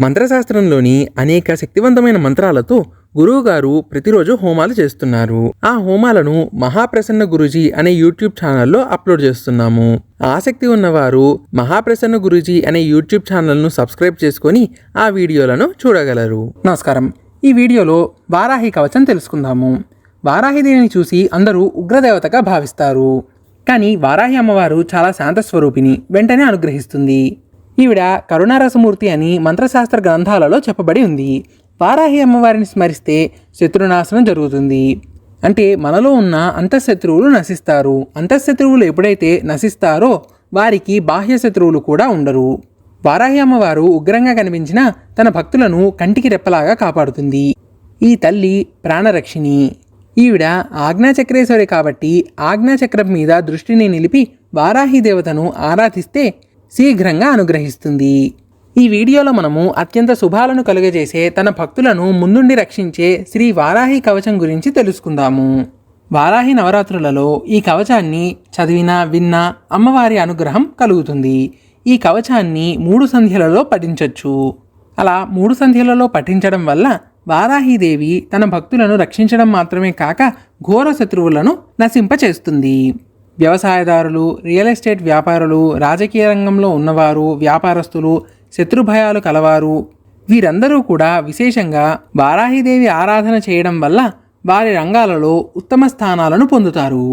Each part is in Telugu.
మంత్రశాస్త్రంలోని అనేక శక్తివంతమైన మంత్రాలతో గురువుగారు ప్రతిరోజు హోమాలు చేస్తున్నారు. ఆ హోమాలను మహాప్రసన్న గురుజీ అనే యూట్యూబ్ ఛానల్లో అప్లోడ్ చేస్తున్నాము. ఆసక్తి ఉన్నవారు మహాప్రసన్న గురుజీ అనే యూట్యూబ్ ఛానల్ను సబ్స్క్రైబ్ చేసుకొని ఆ వీడియోలను చూడగలరు. నమస్కారం. ఈ వీడియోలో వారాహి కవచం తెలుసుకుందాము. వారాహిదేవిని చూసి అందరూ ఉగ్రదేవతగా భావిస్తారు. కానీ వారాహి అమ్మవారు చాలా శాంత స్వరూపిణి వెంటనే అనుగ్రహిస్తుంది. ఈవిడ కరుణారసమూర్తి అని మంత్రశాస్త్ర గ్రంథాలలో చెప్పబడి ఉంది. వారాహి అమ్మవారిని స్మరిస్తే శత్రునాశనం జరుగుతుంది. అంటే మనలో ఉన్న అంతఃశత్రువులు నశిస్తారు. అంతఃశత్రువులు ఎప్పుడైతే నశిస్తారో వారికి బాహ్య శత్రువులు కూడా ఉండరు. వారాహి అమ్మవారు ఉగ్రంగా కనిపించిన తన భక్తులను కంటికి రెప్పలాగా కాపాడుతుంది. ఈ తల్లి ప్రాణరక్షిణి. ఈవిడ ఆజ్ఞాచక్రేశ్వరి కాబట్టి ఆజ్ఞాచక్రం మీద దృష్టిని నిలిపి వారాహి దేవతను ఆరాధిస్తే శీఘ్రంగా అనుగ్రహిస్తుంది. ఈ వీడియోలో మనము అత్యంత శుభాలను కలుగజేసే తన భక్తులను ముందుండి రక్షించే శ్రీ వారాహి కవచం గురించి తెలుసుకుందాము. వారాహి నవరాత్రులలో ఈ కవచాన్ని చదివినా విన్నా అమ్మవారి అనుగ్రహం కలుగుతుంది. ఈ కవచాన్ని మూడు సంధ్యలలో పఠించవచ్చు అలా మూడు సంధ్యలలో పఠించడం వల్ల వారాహీదేవి తన భక్తులను రక్షించడం మాత్రమే కాక ఘోర శత్రువులను నశింపచేస్తుంది. వ్యవసాయదారులు రియల్ ఎస్టేట్ వ్యాపారులు రాజకీయ రంగంలో ఉన్నవారు వ్యాపారస్తులు శత్రుభయాలు కలవారు. వీరందరూ కూడా విశేషంగా వారాహిదేవి ఆరాధన చేయడం వల్ల వారి రంగాలలో ఉత్తమ స్థానాలను పొందుతారు.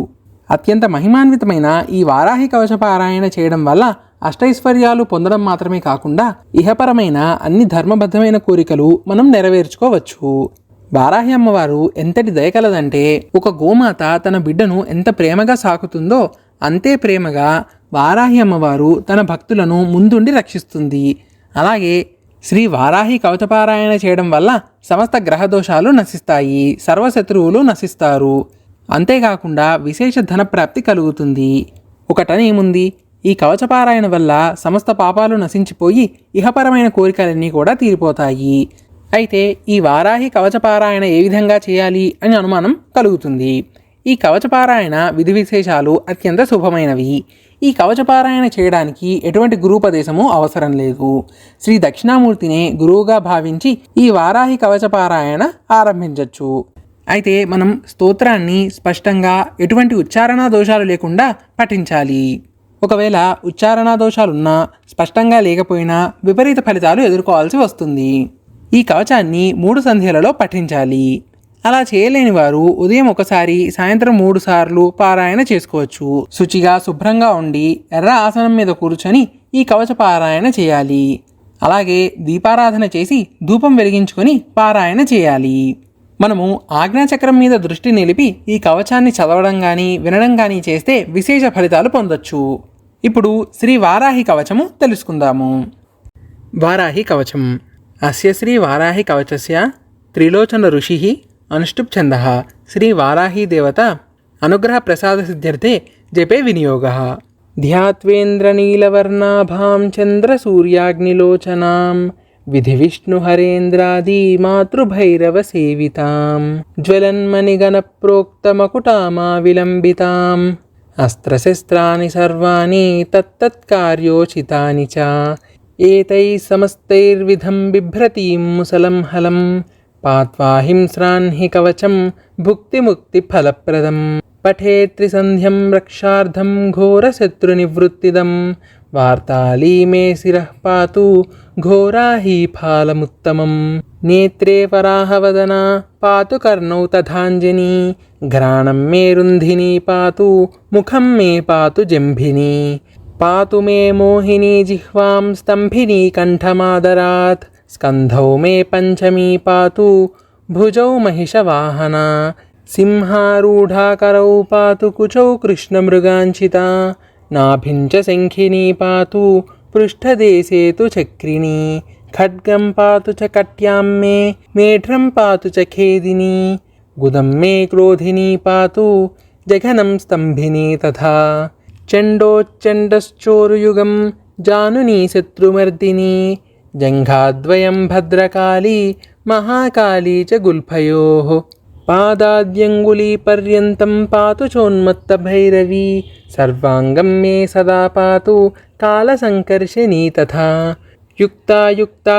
అత్యంత మహిమాన్వితమైన ఈ వారాహి కవచ పారాయణ చేయడం వల్ల అష్టైశ్వర్యాలు పొందడం మాత్రమే కాకుండా ఇహపరమైన అన్ని ధర్మబద్ధమైన కోరికలు మనం నెరవేర్చుకోవచ్చు. వారాహి అమ్మవారు ఎంతటి దయకలదంటే ఒక గోమాత తన బిడ్డను ఎంత ప్రేమగా సాకుతుందో అంతే ప్రేమగా వారాహి అమ్మవారు తన భక్తులను ముందుండి రక్షిస్తుంది. అలాగే శ్రీ వారాహి కవచపారాయణ చేయడం వల్ల సమస్త గ్రహదోషాలు నశిస్తాయి సర్వశత్రువులు నశిస్తారు. అంతేకాకుండా విశేష ధనప్రాప్తి కలుగుతుంది. ఒకటనేముంది ఈ కవచపారాయణ వల్ల సమస్త పాపాలు నశించిపోయి ఇహపరమైన కోరికలన్నీ కూడా తీరిపోతాయి. అయితే ఈ వారాహి కవచపారాయణ ఏ విధంగా చేయాలి అని అనుమానం కలుగుతుంది. ఈ కవచపారాయణ విధి విశేషాలు అత్యంత శుభమైనవి. ఈ కవచపారాయణ చేయడానికి ఎటువంటి గురూపదేశము అవసరం లేదు. శ్రీ దక్షిణామూర్తినే గురువుగా భావించి ఈ వారాహి కవచపారాయణ ఆరంభించవచ్చు అయితే మనం స్తోత్రాన్ని స్పష్టంగా ఎటువంటి ఉచ్చారణ దోషాలు లేకుండా పఠించాలి. ఒకవేళ ఉచ్చారణ దోషాలున్నా స్పష్టంగా లేకపోయినా విపరీత ఫలితాలు ఎదుర్కోవాల్సి వస్తుంది. ఈ కవచాన్ని మూడు సంధ్యలలో పఠించాలి. అలా చేయలేని వారు ఉదయం ఒకసారి సాయంత్రం మూడు సార్లు పారాయణ చేసుకోవచ్చు. శుచిగా శుభ్రంగా ఉండి ఎర్ర ఆసనం మీద కూర్చొని ఈ కవచ పారాయణ చేయాలి. అలాగే దీపారాధన చేసి ధూపం వెలిగించుకొని పారాయణ చేయాలి. మనము ఆజ్ఞాచక్రం మీద దృష్టి నిలిపి ఈ కవచాన్ని చదవడం కానీ వినడం కానీ చేస్తే విశేష ఫలితాలు పొందొచ్చు. ఇప్పుడు శ్రీ వారాహి కవచము తెలుసుకుందాము. వారాహి కవచం. అస్య శ్రీ వారాహి కవచస్య త్రిలోచన ఋషి అనుష్టుప్ ఛంద శ్రీ వారాహి దేవత అనుగ్రహ ప్రసాద సిద్ధ్యర్థే జపే వినియోగ ధ్యాత్వేంద్రనీలవర్ణాభాం చంద్రసూర్యాగ్నిలోచనాం విధి విష్ణుహరేంద్రాదీ మాతృభైరవ సేవితాం జ్వలన్మణిగణ ప్రోక్తమకుటామా విలంబితాం అస్త్రశస్త్రాని సర్వాణి తత్తత్కార్యోచితాని చ ఏతై సమస్తైర్విధం బిభ్రతీం ముసలం హలం పాత్వాహింస్రాన్హి కవచం భుక్తిముక్తిఫలప్రదం పఠేత్రిసంధ్యం రక్షార్థం ఘోరశత్రునివృత్తిదం వార్తాళీమే శిరః పాతు ఘోరాహీ ఫాలముత్తమం. నేత్రే వరాహవదనా పాతు కర్ణౌ తథాంజనీ ఘ్రాణం మే రుంధిని పాతు ముఖం మే పాతు జంభిని. पातु मे मोहिनी जिह्वां स्तम्भिनी कण्ठमादरात्। स्कन्धौ मे पञ्चमी पातु, भुजौ महिषवाहना। सिंहारूढाकरौ पातु कुचौ कृष्णमृगाञ्चिता। नाभिं च शङ्खिनी पातु, पृष्ठदेशे तु चक्रिणी। खड्गं पातु च कट्यां मे मेढ्रं पातु च खेदिनी। गुदं मे क्रोधिनी पातु, जघनं स्तम्भिनी तथा। చండోచ్చండశ్చోరుయుగం జానుని శత్రుమర్దిని జంఘాద్వయం భద్రకాళీ మహాకాళీ చ గుల్ఫయో పాదాద్యంగులీపర్యంతం పాతు చోన్మత్తభైరవీ సర్వాంగం మే సదా పాతు కాలసంకర్షణీ తథా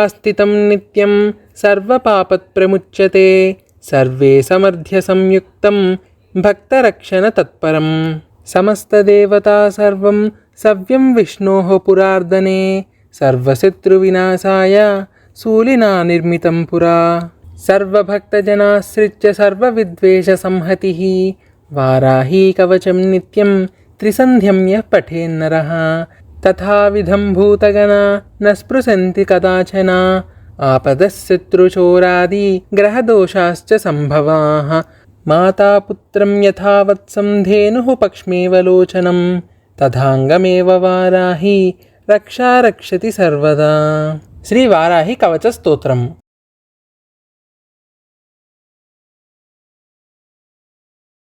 స్థితం నిత్యం సర్వపాపత్ప్రముచ్యతే సర్వే సమర్థ్య సంయుక్తం భక్తరక్షణ తత్పరం समस्तदेवता सर्वं सव्यं विष्णोः पुरार्दने, सर्वशत्रुविनाशाय शूलिना निर्मितं पुरा। सर्वभक्तजनाश्रित्य सर्वविद्वेषसंहतिः, वाराही कवचं नित्यं त्रिसन्ध्यं यः पठेन्नरः तथाविधं भूतगणा न स्पृशन्ति कदाचना आपदः शत्रुचोरादि ग्रहदोषाश्च सम्भवाः। మాతాపుత్రం యథావత్సం ధేనుः పక్ష్మేవలోచనం తథాంగమేవ వారాహి రక్షా రక్షతి సర్వదా. శ్రీ వారాహి కవచ స్తోత్రం.